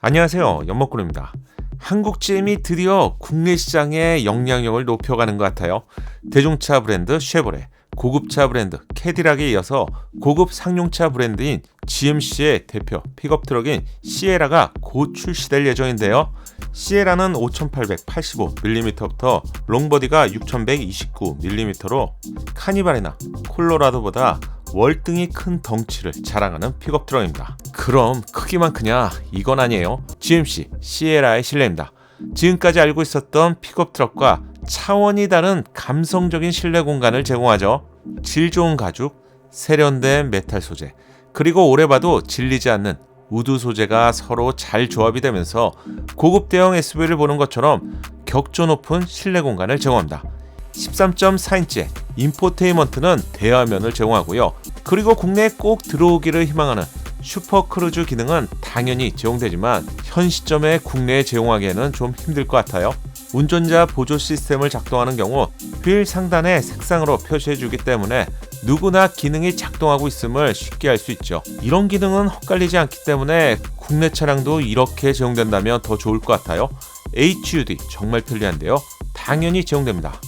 안녕하세요. 연목구입니다. 한국 GM이 드디어 국내 시장의 영향력을 높여가는 것 같아요. 대중차 브랜드 쉐보레, 고급차 브랜드 캐디락에 이어서 고급 상용차 브랜드인 GMC의 대표 픽업 트럭인 시에라가 곧 출시될 예정인데요. 시에라는 5885mm부터 롱버디가 6129mm로 카니발이나 콜로라도보다 월등히 큰 덩치를 자랑하는 픽업 트럭입니다. 그럼 크기만 크냐? 이건 아니에요. GMC 시에라의 실내입니다. 지금까지 알고 있었던 픽업 트럭과 차원이 다른 감성적인 실내 공간을 제공하죠. 질 좋은 가죽, 세련된 메탈 소재, 그리고 오래 봐도 질리지 않는 우드 소재가 서로 잘 조합이 되면서 고급 대형 SUV를 보는 것처럼 격조 높은 실내 공간을 제공합니다. 13.4인치의 인포테인먼트는 대화면을 제공하고요. 그리고 국내에 꼭 들어오기를 희망하는 슈퍼 크루즈 기능은 당연히 제공되지만 현 시점에 국내에 제공하기에는 좀 힘들 것 같아요. 운전자 보조 시스템을 작동하는 경우 휠 상단에 색상으로 표시해주기 때문에 누구나 기능이 작동하고 있음을 쉽게 알 수 있죠. 이런 기능은 헛갈리지 않기 때문에 국내 차량도 이렇게 제공된다면 더 좋을 것 같아요. HUD 정말 편리한데요. 당연히 제공됩니다.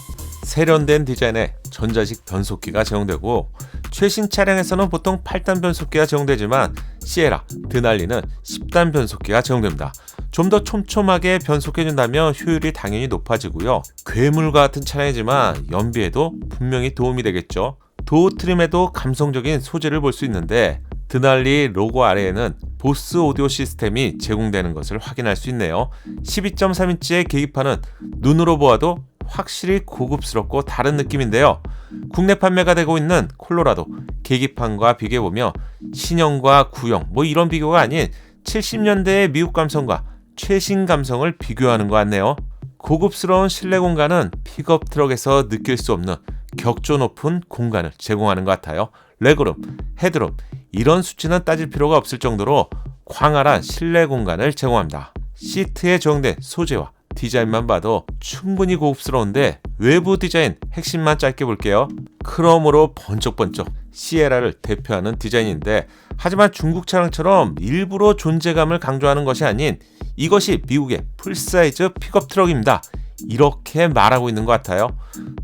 세련된 디자인의 전자식 변속기가 제공되고 최신 차량에서는 보통 8단 변속기가 제공되지만 시에라, 드날리는 10단 변속기가 제공됩니다. 좀 더 촘촘하게 변속해준다면 효율이 당연히 높아지고요. 괴물과 같은 차량이지만 연비에도 분명히 도움이 되겠죠. 도어 트림에도 감성적인 소재를 볼 수 있는데 드날리 로고 아래에는 보스 오디오 시스템이 제공되는 것을 확인할 수 있네요. 12.3인치의 계기판은 눈으로 보아도 확실히 고급스럽고 다른 느낌인데요. 국내 판매가 되고 있는 콜로라도 계기판과 비교해보며 신형과 구형 뭐 이런 비교가 아닌 70년대의 미국 감성과 최신 감성을 비교하는 것 같네요. 고급스러운 실내 공간은 픽업 트럭에서 느낄 수 없는 격조 높은 공간을 제공하는 것 같아요. 레그룸, 헤드룸 이런 수치는 따질 필요가 없을 정도로 광활한 실내 공간을 제공합니다. 시트에 적용된 소재와 디자인만 봐도 충분히 고급스러운데 외부 디자인 핵심만 짧게 볼게요. 크롬으로 번쩍번쩍 시에라를 대표하는 디자인인데 하지만 중국 차량처럼 일부러 존재감을 강조하는 것이 아닌 이것이 미국의 풀사이즈 픽업 트럭입니다. 이렇게 말하고 있는 것 같아요.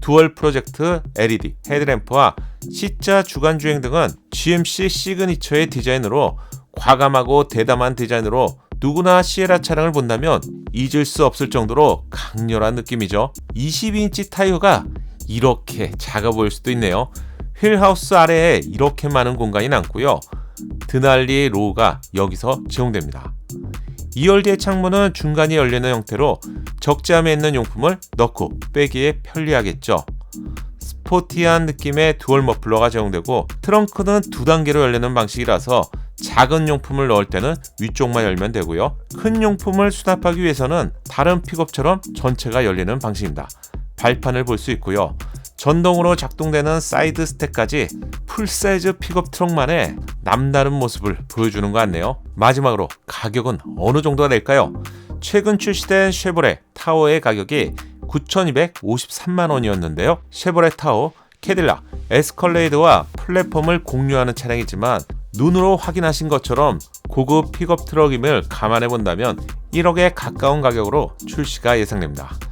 두얼 프로젝트 LED 헤드램프와 C자 주간 주행 등은 GMC 시그니처의 디자인으로 과감하고 대담한 디자인으로 누구나 시에라 차량을 본다면 잊을 수 없을 정도로 강렬한 느낌이죠. 22인치 타이어가 이렇게 작아 보일 수도 있네요. 휠하우스 아래에 이렇게 많은 공간이 남고요. 드날리 로우가 여기서 제공됩니다. 2열뒤의 창문은 중간이 열리는 형태로 적재함에 있는 용품을 넣고 빼기에 편리하겠죠. 스포티한 느낌의 두얼 머플러가 제공되고 트렁크는 두 단계로 열리는 방식이라서 작은 용품을 넣을 때는 위쪽만 열면 되고요. 큰 용품을 수납하기 위해서는 다른 픽업처럼 전체가 열리는 방식입니다. 발판을 볼 수 있고요. 전동으로 작동되는 사이드 스택까지 풀사이즈 픽업 트럭만의 남다른 모습을 보여주는 것 같네요. 마지막으로 가격은 어느 정도가 될까요? 최근 출시된 쉐보레 타워의 가격이 9,253만 원이었는데요. 쉐보레 타워, 캐딜락, 에스컬레이드와 플랫폼을 공유하는 차량이지만 눈으로 확인하신 것처럼 고급 픽업 트럭임을 감안해 본다면 1억에 가까운 가격으로 출시가 예상됩니다.